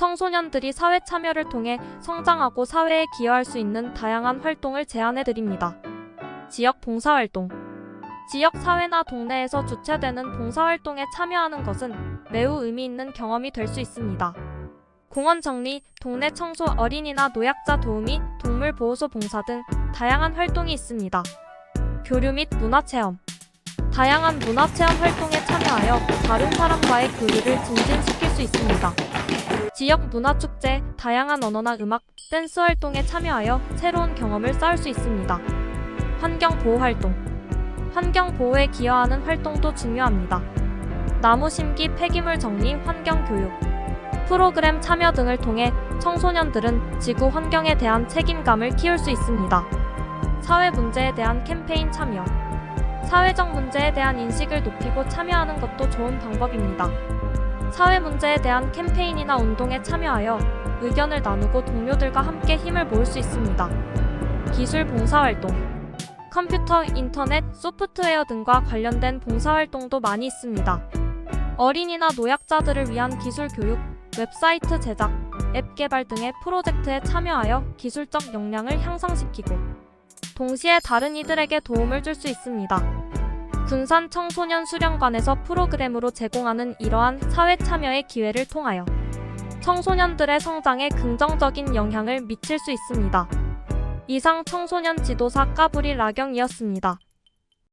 청소년들이 사회 참여를 통해 성장하고 사회에 기여할 수 있는 다양한 활동을 제안해 드립니다. 지역 봉사활동 지역 사회나 동네에서 주최되는 봉사활동에 참여하는 것은 매우 의미 있는 경험이 될 수 있습니다. 공원 정리, 동네 청소, 어린이나 노약자 도우미, 동물 보호소 봉사 등 다양한 활동이 있습니다. 교류 및 문화체험 다양한 문화체험 활동에 참여하여 다른 사람과의 교류를 증진시킬 수 있습니다. 지역 문화축제, 다양한 언어나 음악, 댄스 활동에 참여하여 새로운 경험을 쌓을 수 있습니다. 환경 보호 활동 환경 보호에 기여하는 활동도 중요합니다. 나무 심기, 폐기물 정리, 환경 교육 프로그램 참여 등을 통해 청소년들은 지구 환경에 대한 책임감을 키울 수 있습니다. 사회 문제에 대한 캠페인 참여 사회적 문제에 대한 인식을 높이고 참여하는 것도 좋은 방법입니다. 사회 문제에 대한 캠페인이나 운동에 참여하여 의견을 나누고 동료들과 함께 힘을 모을 수 있습니다. 기술 봉사활동 컴퓨터, 인터넷, 소프트웨어 등과 관련된 봉사활동도 많이 있습니다. 어린이나 노약자들을 위한 기술 교육, 웹사이트 제작, 앱 개발 등의 프로젝트에 참여하여 기술적 역량을 향상시키고 동시에 다른 이들에게 도움을 줄 수 있습니다. 군산 청소년 수련관에서 프로그램으로 제공하는 이러한 사회 참여의 기회를 통하여 청소년들의 성장에 긍정적인 영향을 미칠 수 있습니다. 이상 청소년 지도사 까불이 라경이었습니다.